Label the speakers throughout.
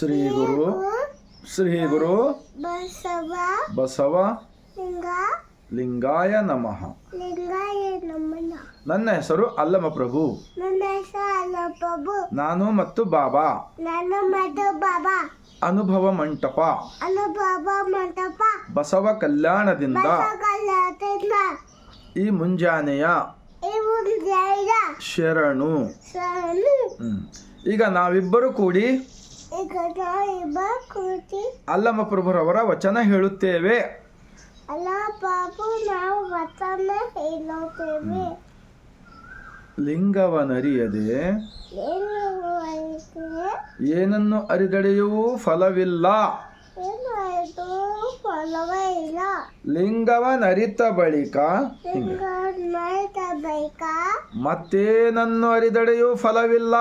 Speaker 1: ಶ್ರೀ ಗುರು ಶ್ರೀ ಗುರು
Speaker 2: ಬಸವ
Speaker 1: ಬಸವ
Speaker 2: ಲಿಂಗ
Speaker 1: ಲಿಂಗಾಯ ನಮಃ. ನನ್ನ ಹೆಸರು ಅಲ್ಲಮ ಪ್ರಭು
Speaker 2: ನನ್ನ ಹೆಸರು
Speaker 1: ನಾನು ಮತ್ತು ಬಾಬಾ.
Speaker 2: ನಾನು ಮತ್ತು ಬಾಬಾ
Speaker 1: ಅನುಭವ ಮಂಟಪ. ಬಸವ ಕಲ್ಯಾಣದಿಂದ ಈ ಮುಂಜಾನೆಯ ಶರಣು. ಈಗ ನಾವಿಬ್ಬರು ಕೂಡಿ
Speaker 2: ಈಗ ಇಬ್ಬ ಕೂತಿ.
Speaker 1: ಅಲ್ಲಮ ಪ್ರಭುರವರ ವಚನ ಹೇಳುತ್ತೇವೆ.
Speaker 2: ಅಲ್ಲ ಬಾಬು ನಾವು ವಚನ ಹೇಳುತ್ತೇವೆ.
Speaker 1: ಲಿಂಗವನರಿಯದೆ ಏನನ್ನು ಅರಿದಡೆಯೂ ಫಲವಿಲ್ಲ. ಲಿಂಗವನರಿತ ಬಳಿಕ. ಮತ್ತೇನನ್ನು ಅರಿದಡೆಯೂ ಫಲವಿಲ್ಲ.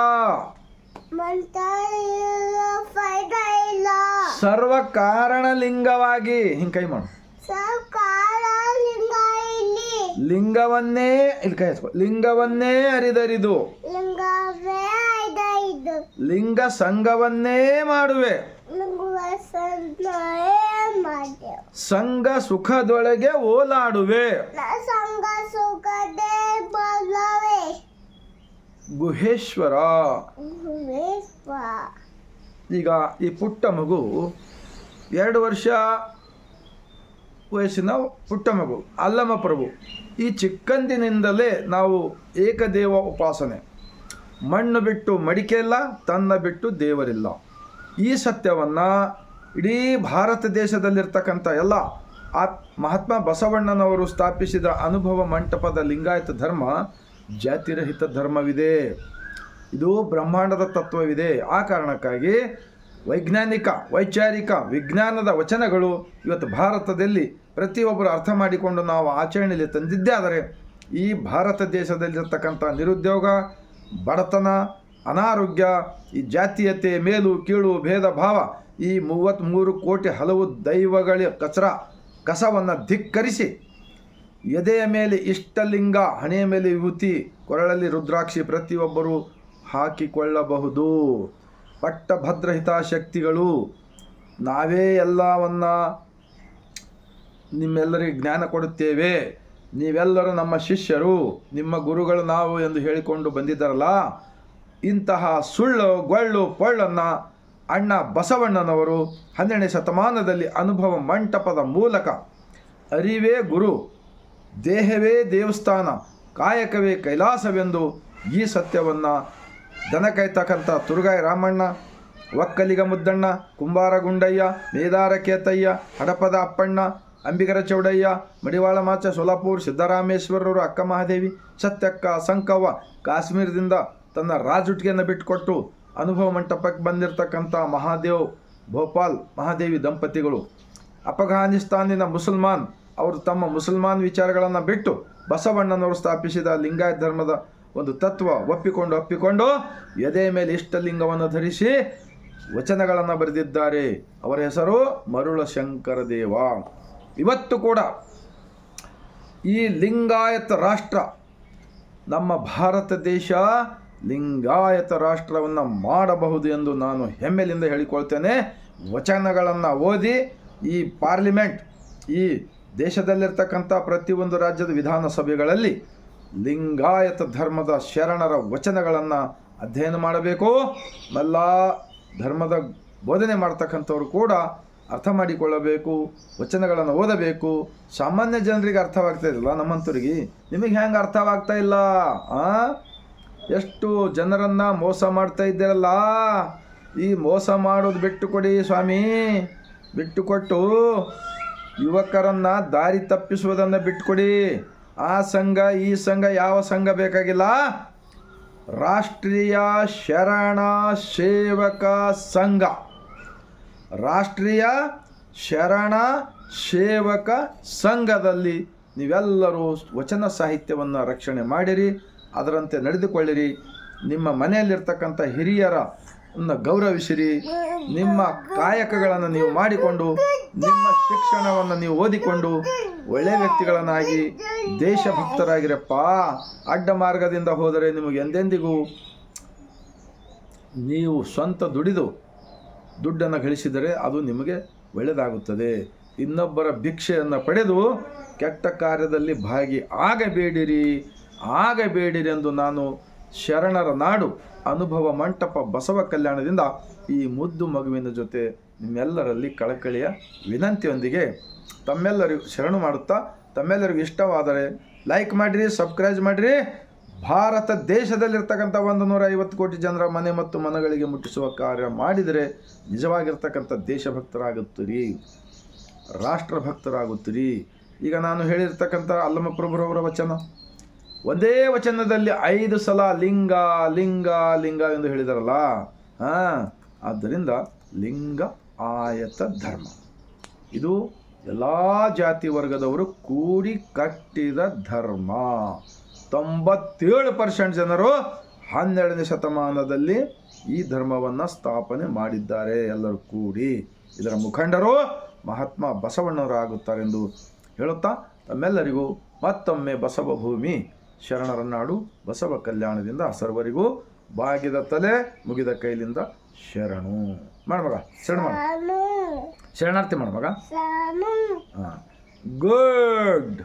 Speaker 1: ಸರ್ವ ಕಾರಣ ಲಿಂಗವಾಗಿ ಹಿಂಗ್ ಕೈ ಮಾಡು. ಲಿಂಗವನ್ನೇ ಇಲ್ಲಿ ಕೈ ಲಿಂಗವನ್ನೇ ಅರಿದರಿದು. ಲಿಂಗ ಸಂಘವನ್ನೇ ಮಾಡುವೆ. ಸಂಘ ಸುಖದೊಳಗೆ ಓಲಾಡುವೆ. ಗುಹೇಶ್ವರ. ಈಗ ಈ ಪುಟ್ಟ ಮಗು ಎರಡು ವರ್ಷ ವಯಸ್ಸಿನ ಪುಟ್ಟ ಮಗು ಅಲ್ಲಮ ಪ್ರಭು. ಈ ಚಿಕ್ಕಂದಿನಿಂದಲೇ ನಾವು ಏಕದೇವ ಉಪಾಸನೆ. ಮಣ್ಣು ಬಿಟ್ಟು ಮಡಿಕೆ ಇಲ್ಲ ತನ್ನ ಬಿಟ್ಟು ದೇವರಿಲ್ಲ. ಈ ಸತ್ಯವನ್ನು ಇಡೀ ಭಾರತ ದೇಶದಲ್ಲಿರ್ತಕ್ಕಂಥ ಎಲ್ಲ ಆತ್ ಮಹಾತ್ಮ ಬಸವಣ್ಣನವರು ಸ್ಥಾಪಿಸಿದ ಅನುಭವ ಮಂಟಪದ ಲಿಂಗಾಯತ ಧರ್ಮ ಜಾತಿರಹಿತ ಧರ್ಮವಿದೆ ಇದು ಬ್ರಹ್ಮಾಂಡದ ತತ್ವವಿದೆ. ಆ ಕಾರಣಕ್ಕಾಗಿ ವೈಜ್ಞಾನಿಕ, ವೈಚಾರಿಕ, ವಿಜ್ಞಾನದ ವಚನಗಳು ಇವತ್ತು ಭಾರತದಲ್ಲಿ ಪ್ರತಿಯೊಬ್ಬರು ಅರ್ಥ ಮಾಡಿಕೊಂಡು ನಾವು ಆಚರಣೆಯಲ್ಲಿ ತಂದಿದ್ದೇ ಆದರೆ ಈ ಭಾರತ ದೇಶದಲ್ಲಿರ್ತಕ್ಕಂಥ ನಿರುದ್ಯೋಗ, ಬಡತನ, ಅನಾರೋಗ್ಯ, ಈ ಜಾತೀಯತೆ ಮೇಲು, ಕೀಳು ಭೇದ ಭಾವ ಈ ಮೂವತ್ತ್ಮೂರು ಕೋಟಿ ಹಲವು ದೈವಗಳ ಕಚರ, ಕಸವನ್ನು ಧಿಕ್ಕರಿಸಿ ಎದೆಯ ಮೇಲೆ ಇಷ್ಟಲಿಂಗ, ಹಣೆಯ ಮೇಲೆ ವಿಭೂತಿ, ಕೊರಳಲ್ಲಿ ರುದ್ರಾಕ್ಷಿ ಪ್ರತಿಯೊಬ್ಬರು ಹಾಕಿಕೊಳ್ಳಬಹುದು. ಪಟ್ಟಭದ್ರ ಹಿತಾಶಕ್ತಿಗಳು ನಾವೇ ಎಲ್ಲವನ್ನ ನಿಮ್ಮೆಲ್ಲರಿಗೆ ಜ್ಞಾನ ಕೊಡುತ್ತೇವೆ. ನೀವೆಲ್ಲರೂ ನಮ್ಮ ಶಿಷ್ಯರು, ನಿಮ್ಮ ಗುರುಗಳು ನಾವು ಎಂದು ಹೇಳಿಕೊಂಡು ಬಂದಿದ್ದಾರಲ್ಲ, ಇಂತಹ ಸುಳ್ಳು, ಗೊಳ್ಳು, ಪೊಳ್ಳನ್ನು ಅಣ್ಣ ಬಸವಣ್ಣನವರು ಹನ್ನೆರಡನೇ ಶತಮಾನದಲ್ಲಿ ಅನುಭವ ಮಂಟಪದ ಮೂಲಕ ಅರಿವೇ ಗುರು. ದೇಹವೇ ದೇವಸ್ಥಾನ, ಕಾಯಕವೇ ಕೈಲಾಸವೆಂದು ಈ ಸತ್ಯವನ್ನು ದನ ಕಾಯ್ತಕ್ಕಂಥ ತುರುಗಾಯಿ ರಾಮಣ್ಣ, ಒಕ್ಕಲಿಗ ಮುದ್ದಣ್ಣ ಕುಂಬಾರ ಗುಂಡಯ್ಯ ಮೇದಾರ ಕೇತಯ್ಯ ಹಡಪದ ಅಪ್ಪಣ್ಣ, ಅಂಬಿಗರ ಚೌಡಯ್ಯ, ಮಡಿವಾಳ ಮಾಚ ಸೋಲಾಪುರ್, ಸಿದ್ದರಾಮೇಶ್ವರರು, ಅಕ್ಕ ಮಹಾದೇವಿ, ಸತ್ಯಕ್ಕ ಸಂಕವ್ವ, ಕಾಶ್ಮೀರದಿಂದ ತನ್ನ ರಾಜುಟಿಗೆಯನ್ನು ಬಿಟ್ಟುಕೊಟ್ಟು ಅನುಭವ ಮಂಟಪಕ್ಕೆ ಬಂದಿರತಕ್ಕಂಥ ಮಹಾದೇವ್, ಭೋಪಾಲ್ ಮಹಾದೇವಿ ದಂಪತಿಗಳು. ಅಫ್ಘಾನಿಸ್ತಾನಿನ ಮುಸಲ್ಮಾನ್ ಅವರು ತಮ್ಮ ಮುಸಲ್ಮಾನ್ ವಿಚಾರಗಳನ್ನು ಬಿಟ್ಟು ಬಸವಣ್ಣನವರು ಸ್ಥಾಪಿಸಿದ ಲಿಂಗಾಯತ ಧರ್ಮದ ಒಂದು ತತ್ವ ಒಪ್ಪಿಕೊಂಡು ಒಪ್ಪಿಕೊಂಡು ಎದೆ ಮೇಲೆ ಇಷ್ಟಲಿಂಗವನ್ನು ಧರಿಸಿ ವಚನಗಳನ್ನು ಬರೆದಿದ್ದಾರೆ. ಅವರ ಹೆಸರು ಮರುಳ ಶಂಕರ ದೇವ ಇವತ್ತು ಕೂಡ ಈ ಲಿಂಗಾಯತ ರಾಷ್ಟ್ರ, ನಮ್ಮ ಭಾರತ ದೇಶ ಲಿಂಗಾಯತ ರಾಷ್ಟ್ರವನ್ನು ಮಾಡಬಹುದು ಎಂದು ನಾನು ಹೆಮ್ಮೆಲಿಂದ ಹೇಳಿಕೊಳ್ತೇನೆ. ವಚನಗಳನ್ನು ಓದಿ ಈ ಪಾರ್ಲಿಮೆಂಟ್, ಈ ದೇಶದಲ್ಲಿರ್ತಕ್ಕಂಥ ಪ್ರತಿಯೊಂದು ರಾಜ್ಯದ ವಿಧಾನಸಭೆಗಳಲ್ಲಿ ಲಿಂಗಾಯತ ಧರ್ಮದ ಶರಣರ ವಚನಗಳನ್ನು ಅಧ್ಯಯನ ಮಾಡಬೇಕು. ಎಲ್ಲ ಧರ್ಮದ ಬೋಧನೆ ಮಾಡ್ತಕ್ಕಂಥವ್ರು ಕೂಡ ಅರ್ಥ ಮಾಡಿಕೊಳ್ಳಬೇಕು, ವಚನಗಳನ್ನು ಓದಬೇಕು. ಸಾಮಾನ್ಯ ಜನರಿಗೆ ಅರ್ಥವಾಗ್ತಾ ಇರಲ್ಲ ನಿಮಗೆ ಹೆಂಗೆ ಅರ್ಥವಾಗ್ತಾ ಇಲ್ಲ? ಎಷ್ಟು ಜನರನ್ನು ಮೋಸ ಮಾಡ್ತಾ ಇದ್ದೀರಲ್ಲ? ಈ ಮೋಸ ಮಾಡೋದು ಬಿಟ್ಟು ಕೊಡಿ ಸ್ವಾಮಿ. ಬಿಟ್ಟು ಕೊಟ್ಟು ಯುವಕರನ್ನು ದಾರಿ ತಪ್ಪಿಸುವುದನ್ನು ಬಿಟ್ಕೊಡಿ. ಆ ಸಂಘ, ಈ ಸಂಘ ಯಾವ ಸಂಘ ಬೇಕಾಗಿಲ್ಲ? ರಾಷ್ಟ್ರೀಯ ಶರಣ ಸೇವಕ ಸಂಘ. ರಾಷ್ಟ್ರೀಯ ಶರಣ ಸೇವಕ ಸಂಘದಲ್ಲಿ ನೀವೆಲ್ಲರೂ ವಚನ ಸಾಹಿತ್ಯವನ್ನು ರಕ್ಷಣೆ ಮಾಡಿರಿ, ಅದರಂತೆ ನಡೆದುಕೊಳ್ಳಿರಿ. ನಿಮ್ಮ ಮನೆಯಲ್ಲಿರ್ತಕ್ಕಂಥ ಹಿರಿಯರ ಗೌರವಿಸಿರಿ. ನಿಮ್ಮ ಕಾಯಕಗಳನ್ನು ನೀವು ಮಾಡಿಕೊಂಡು, ನಿಮ್ಮ ಶಿಕ್ಷಣವನ್ನು ನೀವು ಓದಿಕೊಂಡು ಒಳ್ಳೆಯ ವ್ಯಕ್ತಿಗಳನ್ನಾಗಿ ದೇಶಭಕ್ತರಾಗಿರಪ್ಪ. ಅಡ್ಡ ಮಾರ್ಗದಿಂದ ಹೋದರೆ ನಿಮಗೆ ಎಂದೆಂದಿಗೂ ನೀವು ಸ್ವಂತ ದುಡಿದು ದುಡ್ಡನ್ನು ಗಳಿಸಿದರೆ ಅದು ನಿಮಗೆ ಒಳ್ಳೆಯದಾಗುತ್ತದೆ. ಇನ್ನೊಬ್ಬರ ಭಿಕ್ಷೆಯನ್ನು ಪಡೆದು ಕೆಟ್ಟ ಕಾರ್ಯದಲ್ಲಿ ಭಾಗಿ ಆಗಬೇಡಿರಿ. ಆಗಬೇಡಿರಿ ಎಂದು ನಾನು ಶರಣರ ನಾಡು, ಅನುಭವ ಮಂಟಪ ಬಸವ ಕಲ್ಯಾಣದಿಂದ ಈ ಮುದ್ದು ಮಗುವಿನ ಜೊತೆ ನಿಮ್ಮೆಲ್ಲರಲ್ಲಿ ಕಳಕಳಿಯ ವಿನಂತಿಯೊಂದಿಗೆ ತಮ್ಮೆಲ್ಲರಿಗೂ ಶರಣು ಮಾಡುತ್ತಾ, ತಮ್ಮೆಲ್ಲರಿಗೂ ಇಷ್ಟವಾದರೆ ಲೈಕ್ ಮಾಡಿರಿ ಸಬ್ಸ್ಕ್ರೈಬ್ ಮಾಡಿರಿ. ಭಾರತ ದೇಶದಲ್ಲಿರ್ತಕ್ಕಂಥ ಒಂದು ನೂರ ಐವತ್ತು ಕೋಟಿ ಜನರ ಮನೆ ಮತ್ತು ಮನಗಳಿಗೆ ಮುಟ್ಟಿಸುವ ಕಾರ್ಯ ಮಾಡಿದರೆ ನಿಜವಾಗಿರ್ತಕ್ಕಂಥ ದೇಶಭಕ್ತರಾಗುತ್ತೀರಿ. ರಾಷ್ಟ್ರಭಕ್ತರಾಗುತ್ತೀರಿ. ಈಗ ನಾನು ಹೇಳಿರ್ತಕ್ಕಂಥ ಅಲ್ಲಮ ಪ್ರಭುರವರ ವಚನ. ಒಂದೇ ವಚನದಲ್ಲಿ ಐದು ಸಲ ಲಿಂಗ ಲಿಂಗ ಲಿಂಗ ಎಂದು ಹೇಳಿದಾರಲ್ಲ? ಹಾಂ. ಆದ್ದರಿಂದ ಲಿಂಗ ಆಯತ ಧರ್ಮ. ಇದು ಎಲ್ಲ ಜಾತಿ ವರ್ಗದವರು ಕೂಡಿ ಕಟ್ಟಿದ ಧರ್ಮ. ತೊಂಬತ್ತೇಳು ಪರ್ಸೆಂಟ್ ಜನರು ಹನ್ನೆರಡನೇ ಶತಮಾನದಲ್ಲಿ ಈ ಧರ್ಮವನ್ನು ಸ್ಥಾಪನೆ ಮಾಡಿದ್ದಾರೆ ಎಲ್ಲರೂ ಕೂಡಿ. ಇದರ ಮುಖಂಡರು ಮಹಾತ್ಮ ಬಸವಣ್ಣವರಾಗುತ್ತಾರೆಂದು ಹೇಳುತ್ತಾ, ತಮ್ಮೆಲ್ಲರಿಗೂ ಮತ್ತೊಮ್ಮೆ ಬಸವ ಭೂಮಿ ಶರಣರ ನಾಡು ಬಸವ ಕಲ್ಯಾಣದಿಂದ ಸರ್ವರಿಗೂ ಬಾಗಿದ ತಲೆ ಮುಗಿದ ಕೈಲಿಂದ ಶರಣು. ಮಾಡ್ಮಗ ಶರಣ ಮಾಡ. ಶರಣಾರ್ಥಿ ಮಾಡ್ಮಗ. ಹಾಂ. ಗುಡ್